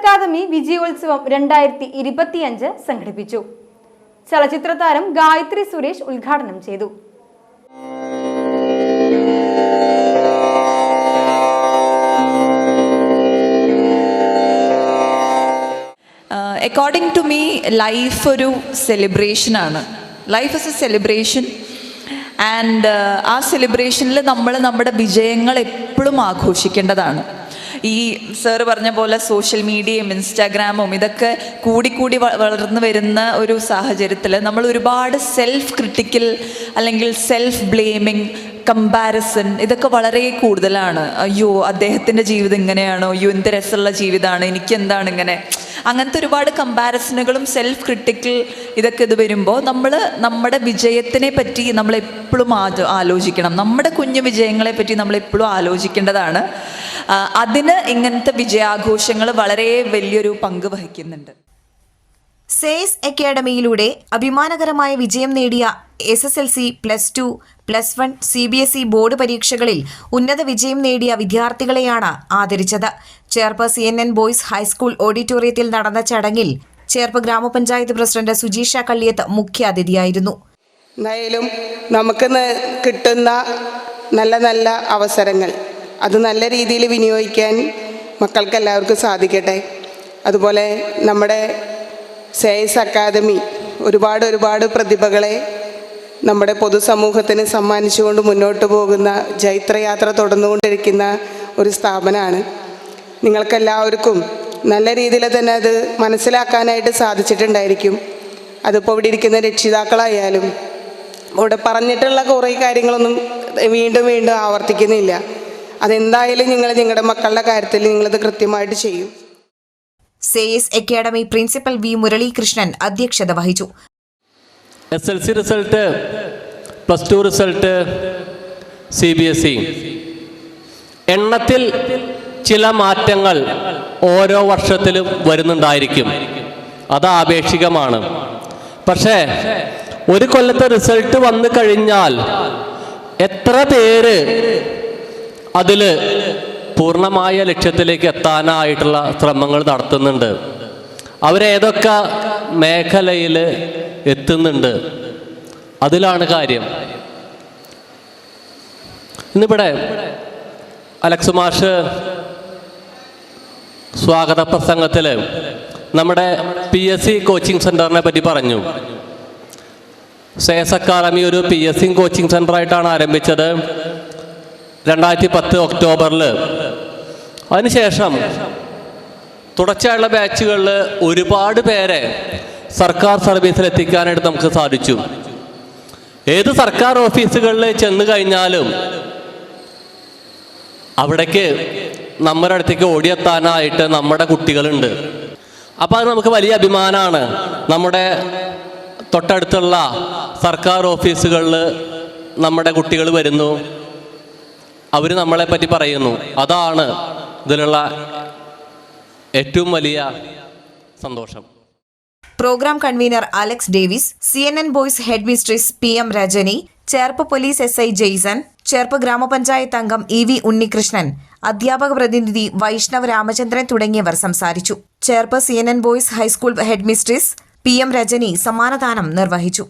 Academy വിജയോത്സവം രണ്ടായിരത്തി ഇരുപത്തിയഞ്ച് സംഘടിപ്പിച്ചു. ചലച്ചിത്ര താരം ഗായത്രി സുരേഷ് ഉദ്ഘാടനം ചെയ്തു. അക്കോർഡിംഗ് ടു മീ ലൈഫ് ഒരു സെലിബ്രേഷനാണ് life is a celebration and ആ സെലിബ്രേഷനിൽ നമ്മൾ നമ്മുടെ വിജയങ്ങൾ എപ്പോഴും ആഘോഷിക്കേണ്ടതാണ്. ഈ സാറ് പറഞ്ഞ പോലെ സോഷ്യൽ മീഡിയയും ഇൻസ്റ്റാഗ്രാമും ഇതൊക്കെ കൂടിക്കൂടി വളർന്നു വരുന്ന ഒരു സാഹചര്യത്തിൽ നമ്മൾ ഒരുപാട് സെൽഫ് ക്രിട്ടിക്കൽ അല്ലെങ്കിൽ സെൽഫ് ബ്ലെയിമിങ് കമ്പാരിസൺ ഇതൊക്കെ വളരെ കൂടുതലാണ്. അയ്യോ അദ്ദേഹത്തിന്റെ ജീവിതം ഇങ്ങനെയാണോ? അയ്യോ എന്ത് രസമുള്ള ജീവിതമാണ് എനിക്ക് എന്താണ് ഇങ്ങനെ? അങ്ങനത്തെ ഒരുപാട് കമ്പാരിസണുകളും സെൽഫ് ക്രിട്ടിക്കൽ ഇതൊക്കെ ഇത് വരുമ്പോൾ നമ്മൾ നമ്മുടെ വിജയത്തിനെ പറ്റി നമ്മൾ എപ്പോഴും ആലോചിക്കണം. നമ്മുടെ കുഞ്ഞു വിജയങ്ങളെ പറ്റി നമ്മൾ എപ്പോഴും ആലോചിക്കേണ്ടതാണ്. അതിന് ഇങ്ങനത്തെ വിജയാഘോഷങ്ങൾ വളരെ വലിയൊരു പങ്ക് വഹിക്കുന്നുണ്ട്. സേസ് അക്കാഡമിയിലൂടെ അഭിമാനകരമായ വിജയം നേടിയ S S L C plus two plus one C B S E board പരീക്ഷകളിൽ ഉന്നത വിജയം നേടിയ വിദ്യാർത്ഥികളെയാണ് ആദരിച്ചത്. Cherpu C N N boys high school ഓഡിറ്റോറിയത്തിൽ നടന്ന ചടങ്ങിൽ ചേർപ്പ് ഗ്രാമപഞ്ചായത്ത് പ്രസിഡന്റ് സുജീഷ കള്ളിയത്ത് മുഖ്യാതിഥിയായിരുന്നു നമുക്ക് കിട്ടുന്ന നല്ല നല്ല അവസരങ്ങൾ അത് നല്ല രീതിയിൽ വിനിയോഗിക്കാൻ മക്കൾക്ക് എല്ലാവർക്കും സാധിക്കട്ടെ. അതുപോലെ നമ്മുടെ സേസ് അക്കാദമി ഒരുപാട് ഒരുപാട് പ്രതിഭകളെ നമ്മുടെ പൊതുസമൂഹത്തിന് സമ്മാനിച്ചുകൊണ്ട് മുന്നോട്ട് പോകുന്ന ജൈത്രയാത്ര തുടർന്നുകൊണ്ടിരിക്കുന്ന ഒരു സ്ഥാപനമാണ്. നിങ്ങൾക്കെല്ലാവർക്കും നല്ല രീതിയിൽ തന്നെ അത് മനസ്സിലാക്കാനായിട്ട് സാധിച്ചിട്ടുണ്ടായിരിക്കും. അതിപ്പോൾ ഇവിടെ ഇരിക്കുന്ന രക്ഷിതാക്കളായാലും ഇവിടെ പറഞ്ഞിട്ടുള്ള കുറേ കാര്യങ്ങളൊന്നും വീണ്ടും വീണ്ടും ആവർത്തിക്കുന്നില്ല. അതെന്തായാലും നിങ്ങൾ നിങ്ങളുടെ മക്കളുടെ കാര്യത്തിൽ നിങ്ങളത് കൃത്യമായിട്ട് ചെയ്യും. സേസ് അക്കാദമി പ്രിൻസിപ്പൽ വി മുരളീകൃഷ്ണൻ അധ്യക്ഷത വഹിച്ചു. S L C result plus two result C B S E എണ്ണത്തിൽ ചില മാറ്റങ്ങൾ ഓരോ വർഷത്തിലും വരുന്നുണ്ടായിരിക്കും. അത് ആപേക്ഷികമാണ്. പക്ഷേ ഒരു കൊല്ലത്തെ റിസൾട്ട് വന്നു കഴിഞ്ഞാൽ എത്ര പേര് അതിൽ പൂർണമായ ലക്ഷ്യത്തിലേക്ക് എത്താനായിട്ടുള്ള ശ്രമങ്ങൾ നടത്തുന്നുണ്ട്. അവരേതൊക്കെ മേഖലയിൽ എത്തുന്നുണ്ട്? അതിലാണ് കാര്യം. ഇന്നിവിടെ അലക്സ് മാഷ് സ്വാഗത പ്രസംഗത്തിൽ നമ്മുടെ പി എസ് സി കോച്ചിങ് സെന്ററിനെ പറ്റി പറഞ്ഞു. സേസ് അക്കാദമി ഒരു പി എസ് സി കോച്ചിങ് സെന്ററായിട്ടാണ് ആരംഭിച്ചത്. രണ്ടായിരത്തി പത്ത് ഒക്ടോബറിൽ അതിനുശേഷം തുടർച്ചയായുള്ള ബാച്ചുകളിൽ ഒരുപാട് പേരെ സർക്കാർ സർവീസിൽ എത്തിക്കാനായിട്ട് നമുക്ക് സാധിച്ചു. ഏത് സർക്കാർ ഓഫീസുകളിൽ ചെന്ന് കഴിഞ്ഞാലും അവിടേക്ക് നമ്മുടെ അടുത്തേക്ക് ഓടിയെത്താനായിട്ട് നമ്മുടെ കുട്ടികളുണ്ട്. അപ്പം അത് നമുക്ക് വലിയ അഭിമാനമാണ്. നമ്മുടെ തൊട്ടടുത്തുള്ള സർക്കാർ ഓഫീസുകളിൽ നമ്മുടെ കുട്ടികൾ വരുന്നു. അവർ നമ്മളെ പറ്റി പറയുന്നു. അതാണ് ഇതിലുള്ള ഏറ്റവും വലിയ സന്തോഷം. Programme convener Alex Davis C N N boys head mistress P M Rajani Cherpu police S I Jaison Cherpu ഗ്രാമപഞ്ചായത്ത് അംഗം ഇ വി ഉണ്ണികൃഷ്ണൻ അധ്യാപക പ്രതിനിധി വൈഷ്ണവ് രാമചന്ദ്രൻ തുടങ്ങിയവർ സംസാരിച്ചു. Cherpu C N N boys high school headmistress P M Rajani സമ്മാനദാനം നിർവഹിച്ചു.